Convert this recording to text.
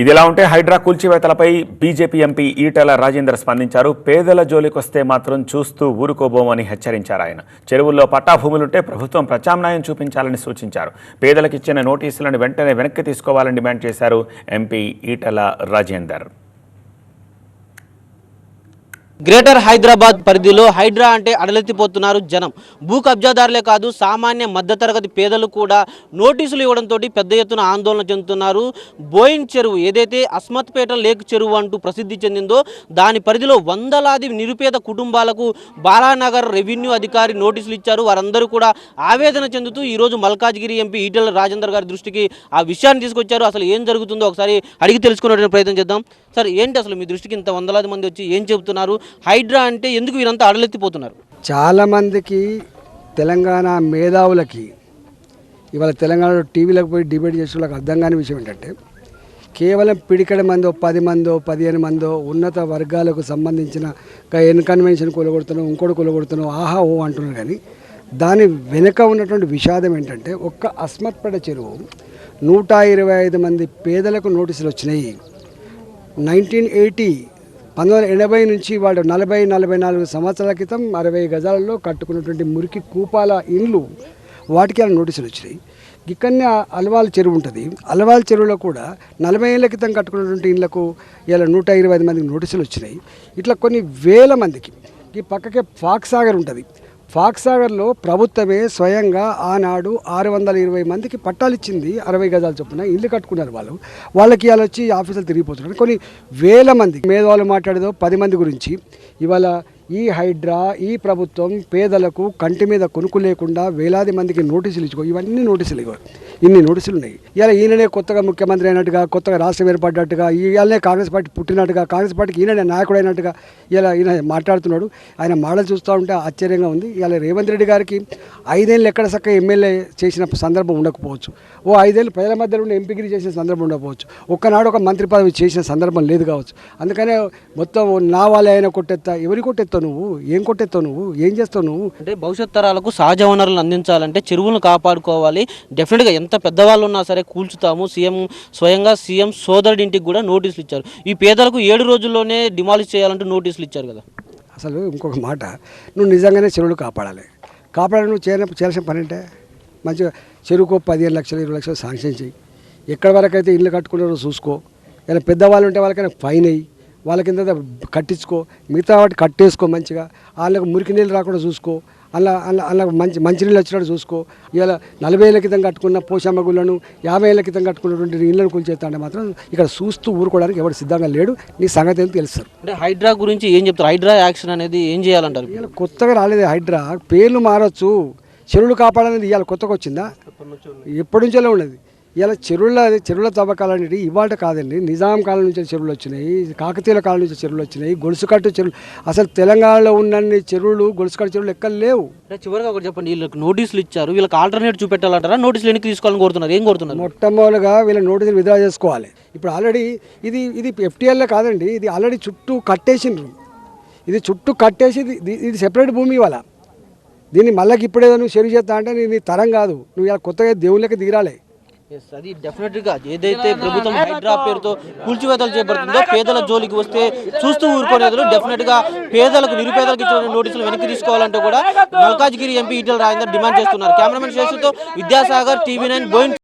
ఇదిలా ఉంటే హైడ్రా కూల్చివేతలపై బీజేపీ ఎంపీ ఈటెల రాజేందర్ స్పందించారు. పేదల జోలికొస్తే మాత్రం చూస్తూ ఊరుకోబోమని హెచ్చరించారు ఆయన. చెరువుల్లో పట్టాభూములుంటే ప్రభుత్వం ప్రత్యామ్నాయం చూపించాలని సూచించారు. పేదలకు ఇచ్చిన నోటీసులను వెంటనే వెనక్కి తీసుకోవాలని డిమాండ్ చేశారు ఎంపీ ఈటెల రాజేందర్. గ్రేటర్ హైదరాబాద్ పరిధిలో హైడ్రా అంటే అడలెత్తిపోతున్నారు జనం. భూ కబ్జాదారులే కాదు సామాన్య మధ్యతరగతి పేదలు కూడా నోటీసులు ఇవ్వడంతో పెద్ద ఎత్తున ఆందోళన చెందుతున్నారు. బోయిన్ చెరువు ఏదైతే అస్మత్పేట లేక్ చెరువు అంటూ ప్రసిద్ధి చెందిందో దాని పరిధిలో వందలాది నిరుపేద కుటుంబాలకు బాలానగర్ రెవెన్యూ అధికారి నోటీసులు ఇచ్చారు. వారందరూ కూడా ఆవేదన చెందుతూ ఈరోజు మల్కాజ్గిరి ఎంపీ ఈటెల రాజేందర్ గారి దృష్టికి ఆ విషయాన్ని తీసుకొచ్చారు. అసలు ఏం జరుగుతుందో ఒకసారి అడిగి తెలుసుకునే ప్రయత్నం చేద్దాం. సార్ ఏంటి అసలు మీ దృష్టికి ఇంత వందలాది మంది వచ్చి ఏం చెబుతున్నారు? హైడ్రా అంటే ఎందుకు వీరంతా అడలెత్తిపోతున్నారు చాలామందికి తెలంగాణ మేధావులకి ఇవాళ తెలంగాణలో టీవీలకు పోయి డిబేట్ చేసే వాళ్ళకి అర్థం కాని విషయం ఏంటంటే కేవలం పిడికడ మందో పది మందో పదిహేను మందో ఉన్నత వర్గాలకు సంబంధించిన ఇన్కన్వెన్షన్ కొలగొడుతున్నాం ఇంకోటి కొలగొడుతున్నాం ఆహా ఓ అంటున్నారు కానీ దాని వెనుక ఉన్నటువంటి విషాదం ఏంటంటే ఒక్క అస్మత్పడ చెరువు నూట ఇరవై ఐదు మంది పేదలకు నోటీసులు వచ్చినాయి. నైన్టీన్ ఎయిటీ పంతొమ్మిది వందల ఎనభై నుంచి వాడు నలభై నలభై నాలుగు సంవత్సరాల క్రితం అరవై గజాలలో కట్టుకున్నటువంటి మురికి కూపాల ఇండ్లు వాటికి అలా నోటీసులు వచ్చినాయి. ఇక్కడనే అలవాల్ చెరువు ఉంటుంది. అలవాల్ చెరువులో కూడా నలభై ఏళ్ళ క్రితం కట్టుకున్నటువంటి ఇళ్ళకు ఇలా నూట ఇరవై ఐదు మందికి నోటీసులు వచ్చినాయి. ఇట్లా కొన్ని వేల మందికి. ఈ పక్కకే ఫాక్ సాగర్ ఉంటుంది. ఫాక్సాగర్లో ప్రభుత్వమే స్వయంగా ఆనాడు ఆరు వందల ఇరవై మందికి పట్టాలు ఇచ్చింది అరవై గజాలు చొప్పున ఇల్లు కట్టుకున్నారు వాళ్ళు. వాళ్ళకి ఇవాళ వచ్చి ఆఫీసులు తిరిగిపోతున్నారు. కొన్ని వేల మంది మేధావులు మాట్లాడేదో పది మంది గురించి ఇవాళ ఈ హైడ్రా ఈ ప్రభుత్వం పేదలకు కంటి మీద కొనుక్కు లేకుండా వేలాది మందికి నోటీసులు ఇచ్చుకో ఇవన్నీ నోటీసులు ఇవ్వ ఇన్ని నోటీసులు ఉన్నాయి. ఇలా ఈయననే కొత్తగా ముఖ్యమంత్రి అయినట్టుగా కొత్తగా రాష్ట్రం ఏర్పడ్డట్టుగా ఇవాళనే కాంగ్రెస్ పార్టీ పుట్టినట్టుగా కాంగ్రెస్ పార్టీకి ఈయననే నాయకుడు అయినట్టుగా ఇలా ఈయన మాట్లాడుతున్నాడు. ఆయన మాటలు చూస్తూ ఉంటే ఆశ్చర్యంగా ఉంది. ఇలా రేవంత్ రెడ్డి గారికి ఐదేళ్ళు ఎక్కడ సక్క ఎమ్మెల్యే చేసిన సందర్భం ఉండకపోవచ్చు. ఓ ఐదేళ్ళు ప్రజల మధ్యలో ఉండే ఎంపీగిరి చేసిన సందర్భం ఉండకపోవచ్చు. ఒక్కనాడు ఒక మంత్రి పదవి చేసిన సందర్భం లేదు కావచ్చు. అందుకనే మొత్తం నా వాళ్ళే ఆయన కొట్టెత్తా ఎవరి కొట్టెత్తావు నువ్వు? ఏం కొట్టెత్తావు నువ్వు? ఏం చేస్తావు నువ్వు? అంటే భవిష్యత్ తరాలకు సహజ వనరులను అందించాలంటే చెరువులను కాపాడుకోవాలి. డెఫినెట్గా ఎంత పెద్దవాళ్ళు ఉన్నా సరే కూల్చుతాము. సీఎం స్వయంగా సీఎం సోదరుడి ఇంటికి కూడా నోటీసులు ఇచ్చారు. ఈ పేదలకు ఏడు రోజుల్లోనే డిమాలిష్ చేయాలంటూ నోటీసులు ఇచ్చారు కదా. అసలు ఇంకొక మాట నువ్వు నిజంగానే చెరువులు కాపాడాలి. కాపాడాలి నువ్వు చేయన చేయాల్సిన పని అంటే మంచిగా చెరువుకో పదిహేను లక్షలు ఇరవై లక్షలు శాంక్షన్ చేయి. ఎక్కడ వరకు అయితే ఇల్లు కట్టుకున్నారో చూసుకో. ఇలా పెద్దవాళ్ళు ఉంటే వాళ్ళకైనా ఫైన్ అయ్యి వాళ్ళకి ఎంత కట్టించుకో మిగతా వాటి కట్టేసుకో మంచిగా. వాళ్ళకు మురికి నీళ్ళు రాకుండా చూసుకో. అలా అలా అలా మంచి మంచినీళ్ళు వచ్చినట్టు చూసుకో. ఇలా నలభై ఏళ్ళ క్రితం కట్టుకున్న పోషమ్మ గుళ్ళను యాభై ఏళ్ళ క్రితం కట్టుకున్నటువంటి ఇళ్ళను కూల్చేస్తా మాత్రం ఇక్కడ చూస్తూ ఊరుకోవడానికి ఎవరు సిద్ధంగా లేడు. నీ సంగతి ఏంటో తెలుస్తారు. అంటే హైడ్రా గురించి ఏం చెప్తారు? హైడ్రా యాక్షన్ అనేది ఏం చేయాలంటారు? ఇవాళ కొత్తగా రాలేదు హైడ్రా. పేర్లు మారచ్చు. చెరువులు కాపాడనేది ఇవాళ కొత్తగా వచ్చిందా? ఎప్పటి నుంచో ఉన్నది? ఇలా చెరువుల చెరువుల తవ్వకాలనేది ఇవాళ కాదండి. నిజాం కాలం నుంచి చెరువులు వచ్చినాయి. కాకతీయుల కాలం నుంచి చెరువులు వచ్చినాయి. గొలుసుకట్టు చెరువులు అసలు తెలంగాణలో ఉన్నన్ని చెరువులు గొలుసుకట్టు చెరువులు ఎక్కడ లేవు. చివరిగా ఒకటి చెప్పండి. వీళ్ళకి నోటీసులు ఇచ్చారు. వీళ్ళకి ఆల్టర్నేట్ చూపెట్టాలంటారా? నోటీసులు వెనక్కి తీసుకోవాలని కోరుతున్నారు? ఏం కోరుతున్నారు? మొట్టమొదటిగా వీళ్ళ నోటీసులు విత్డ్రా చేసుకోవాలి. ఇప్పుడు ఆల్రెడీ ఇది ఇది ఎఫ్టీఎల్ఏ కాదండి. ఇది ఆల్రెడీ చుట్టూ కట్టేసిండ్రు. ఇది చుట్టూ కట్టేసి ఇది- సెపరేట్ భూమి ఇవాళ. దీన్ని మళ్ళీ ఇప్పుడేదో నువ్వు చెరువు చేస్తా అంటే నీ తరం కాదు. నువ్వు ఇలా కొత్తగా దేవుళ్ళకి దిగిరాలే అది డెఫినెట్గా ఏదైతే ప్రభుత్వం హైడ్రా పేరుతో కూల్చివేతలు చేపడుతుందో పేదల జోలికి వస్తే చూస్తూ ఊరుకోలేదు డెఫినెట్గా పేదలకు నిరుపేదలకు ఇచ్చిన నోటీసులు వెనక్కి తీసుకోవాలంటే కూడా మల్కాజ్గిరి ఎంపీ ఈటెల రాజేందర్ డిమాండ్ చేస్తున్నారు. కెమెరామెన్ శేషుతో విద్యాసాగర్ టీవీ నైన్ బోయిన్